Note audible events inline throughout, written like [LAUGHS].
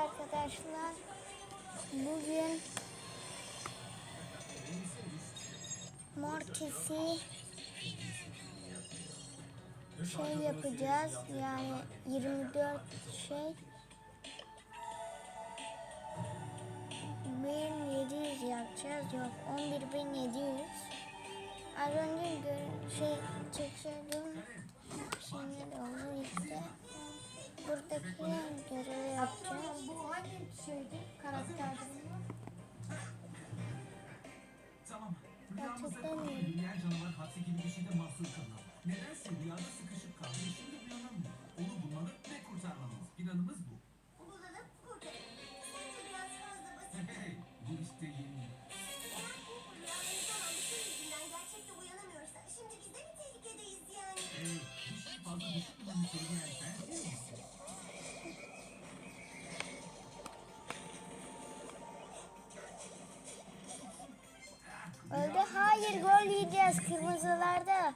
arkadaşlar. Bugün Mortis'i şey yapacağız. Yani 24 şey 1700 yapacağız. Yok 11700. Az önce şey çekiyordum. Şimdi oldu işte. Buradaki görevi yapacağız. Bu hangi şeydi? Karakterdi. Tamam. Rüyamızda büyüyen canavar hapsi gibi bir şeyde mahsur kalıyor. Nedense rüyada sıkışıp kaldı şimdi Yiyeceğiz kırmızılarda.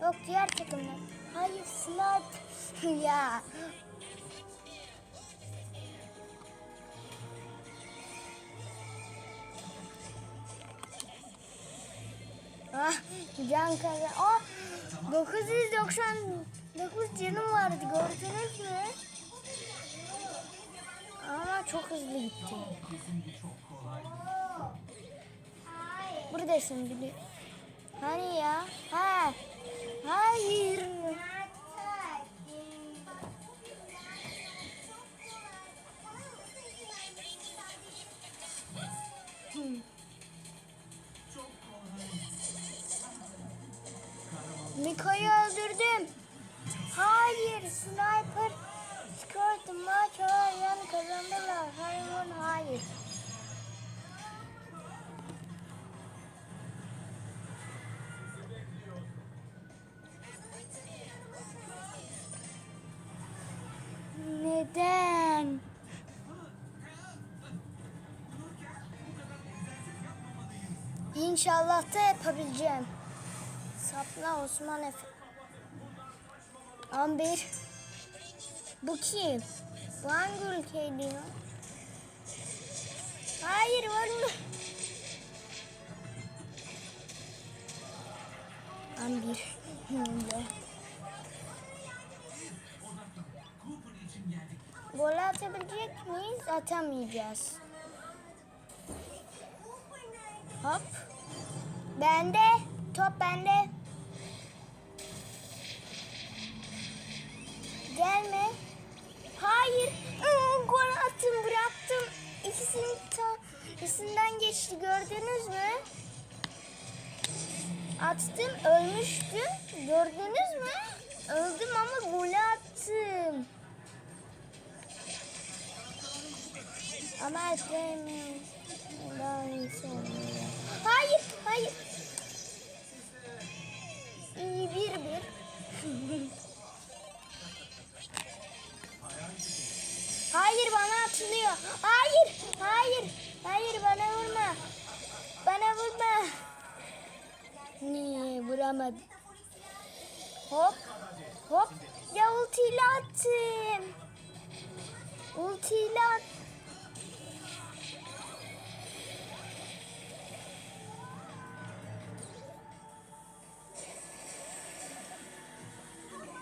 Yok diğer takımda. Hayır snipe. [LAUGHS] ya. Ah can kaza. Ah 999 canım vardı gördünüz mü? Ama çok hızlı gitti. Buradasın bili. Hani ya? Ha. Hayır. Neden? İnşallah da yapabileceğim. Sapla Osman Efe. 11. Bu kim? Bu hangi ülkeydi ya? Hayır var mı? Gol atabilecek miyiz? Atamayacağız. Hop. Bende. Top bende. Gelme. Hayır. Iı, Gol attım bıraktım. İkisinin tanesinden geçti gördünüz mü? Attım ölmüştüm. Gördünüz mü? Öldüm ama gol attım. Ama daha iyisi oluyor. Hayır, hayır. İyi bir bir. hayır bana atılıyor. Hayır, hayır, hayır bana vurma. Bana vurma. Niye vuramadım? Hop, hop. Ya ultiyle attım. Ultiyle attım.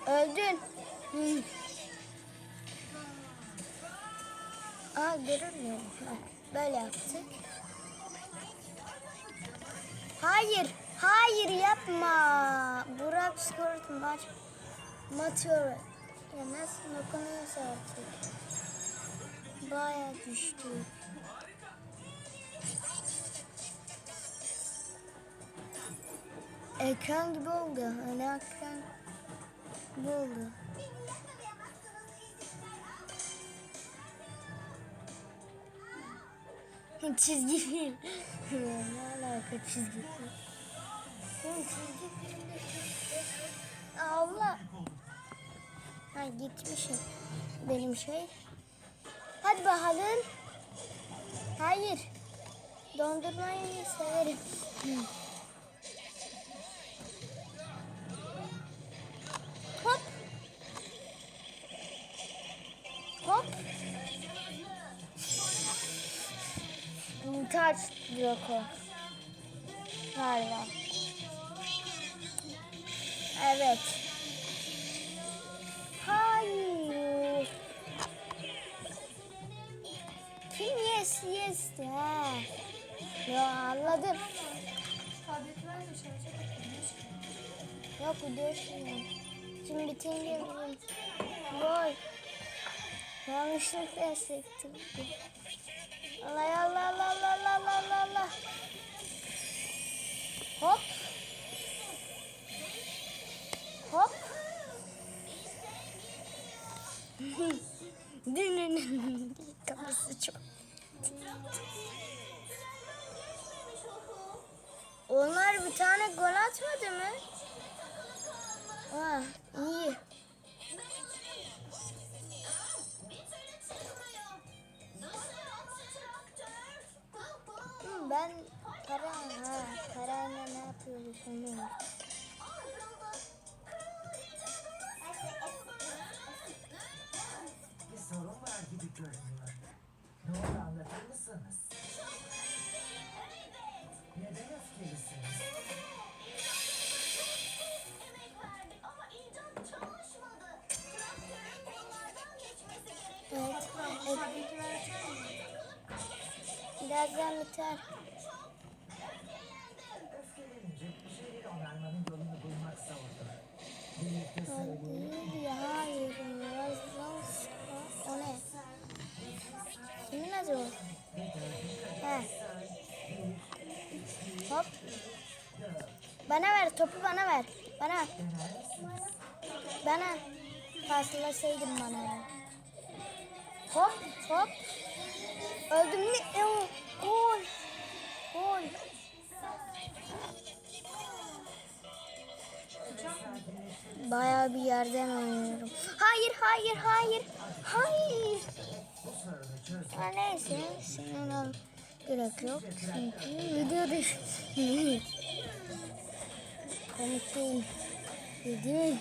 Öldün. Hı. Aa görünmüyorum. Ha, Böyle yaptık. Hayır. Hayır yapma. Burak Skort maç matıyor. Ya nasıl dokunuyorsa artık. Baya düştü. Ekran gibi oldu. Hani ekran gibi oldu. çizgi film. ne alaka çizgi film? Çizgi filmde Allah. Ha gitmişim. Benim şey. Hadi bakalım. Hayır. Dondurmayı severim. Hop. Muhtaç Draco. Galiba. Evet. Hayır. Kim yes yes ha? Ya anladım. De. Yok bu değişmiyor. Şimdi bitince gol. Yanlışlıkla sektim. Allah Allah Allah Allah Allah Allah Allah. Hop. Hop. [LAUGHS] Dünün kafası çok. Onlar bir tane gol atmadı mı? Ah, iyi. Ben para ha parayla ne yapıyoruz onu Birlikte söyleyelim. Hayır, hayır. Birazdan o ne? Kimin adı o? He. Hop. Bana ver topu bana ver. Bana. Bana. Paslasaydım bana. Hop hop. Öldüm mi? Gol. Gol. Bayağı bir yerden oynuyorum. Hayır, hayır, hayır. Hayır. Ha, neyse, al. Gerek yok. Çünkü video düş. [LAUGHS] Komik değil. Ne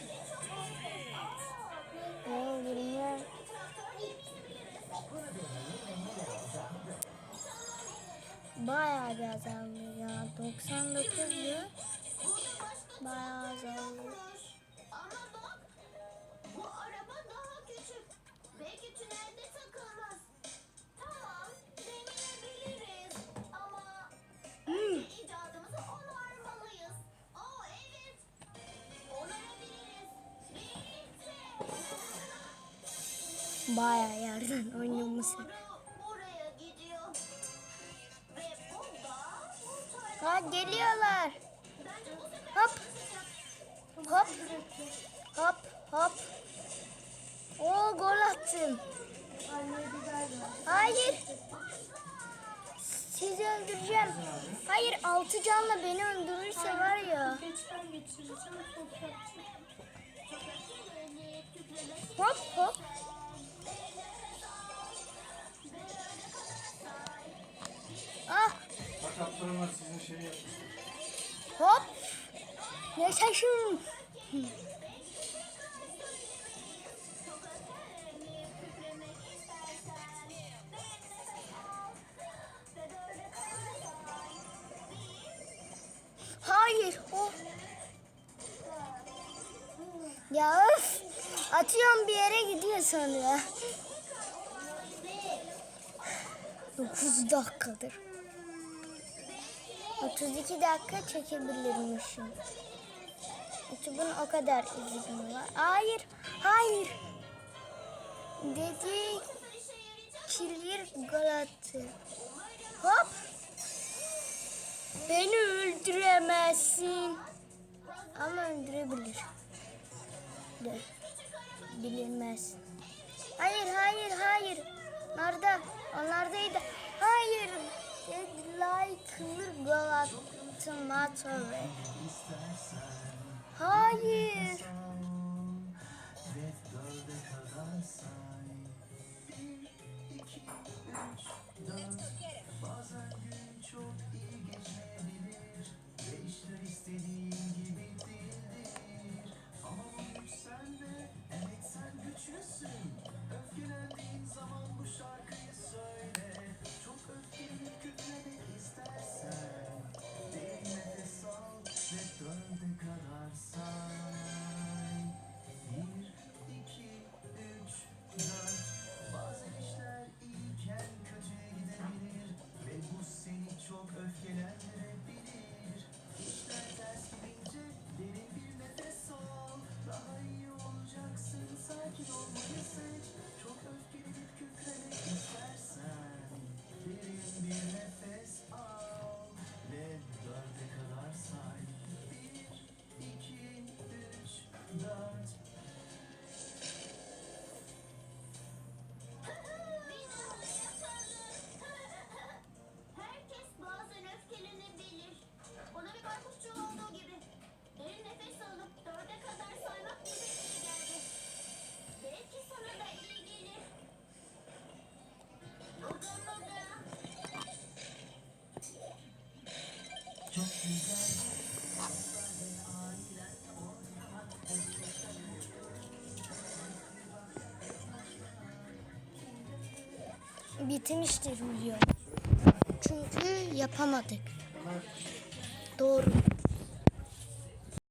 Bayağı bir azaldı ya. 99'du. Bayağı azaldı. Ama bak, bu araba daha küçük. Belki tünelde takılmaz. Tamam, deneyebiliriz. Ama icadımızı onarmalıyız. Aa evet, onarabiliriz. Birlikte. Bayağı yerden oynaması. Ha geliyorlar. Hop. Hop. Hop hop. Oo gol attım. Hayır. Sizi öldüreceğim. Hayır altı canla beni öldürürse var ya. Hop hop. Sakatlarına sizin şey yapmış. hop. Yaşasın. Hayır. O. Ya öf. Atıyorum bir yere gidiyor sonra. 9 dakikadır. 32 dakika çekebilirmişim. YouTube'un o kadar izlediğim var. Hayır, hayır. Dedi kilir gol. Hop. Beni öldüremezsin. Ama öldürebilir. De. Bilinmez. Hayır, hayır, hayır. Nerede? Onlardaydı. Hayır. Deadline kılır gol attı Matore. Hayır. Red Girl'de kadar say. Bitmiştir video. Çünkü yapamadık. Doğru.